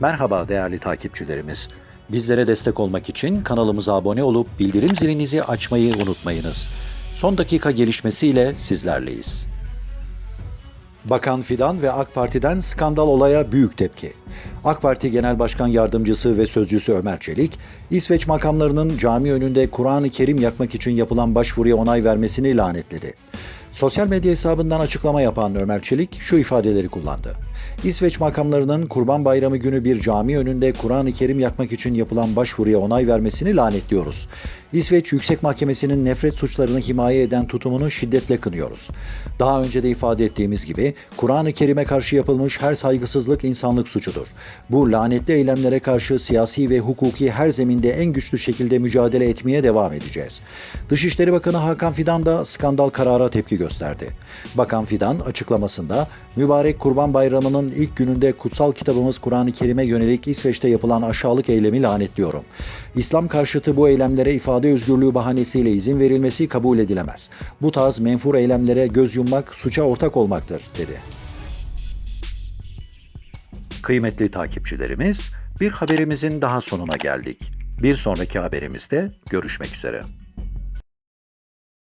Merhaba değerli takipçilerimiz. Bizlere destek olmak için kanalımıza abone olup bildirim zilinizi açmayı unutmayınız. Son dakika gelişmesiyle sizlerleyiz. Bakan Fidan ve AK Parti'den skandal olaya büyük tepki. AK Parti Genel Başkan Yardımcısı ve Sözcüsü Ömer Çelik, İsveç makamlarının cami önünde Kur'an-ı Kerim yakmak için yapılan başvuruya onay vermesini lanetledi. Sosyal medya hesabından açıklama yapan Ömer Çelik şu ifadeleri kullandı. İsveç makamlarının Kurban Bayramı günü bir cami önünde Kur'an-ı Kerim yakmak için yapılan başvuruya onay vermesini lanetliyoruz. İsveç Yüksek Mahkemesi'nin nefret suçlarını himaye eden tutumunu şiddetle kınıyoruz. Daha önce de ifade ettiğimiz gibi Kur'an-ı Kerim'e karşı yapılmış her saygısızlık insanlık suçudur. Bu lanetli eylemlere karşı siyasi ve hukuki her zeminde en güçlü şekilde mücadele etmeye devam edeceğiz. Dışişleri Bakanı Hakan Fidan da skandal karara tepki gösterdi. Bakan Fidan açıklamasında mübarek Kurban Bayramı'nın ilk gününde kutsal kitabımız Kur'an-ı Kerim'e yönelik İsveç'te yapılan aşağılık eylemi lanetliyorum. İslam karşıtı bu eylemlere ifade özgürlüğü bahanesiyle izin verilmesi kabul edilemez. Bu tarz menfur eylemlere göz yummak suça ortak olmaktır, dedi. Kıymetli takipçilerimiz, bir haberimizin daha sonuna geldik. Bir sonraki haberimizde görüşmek üzere.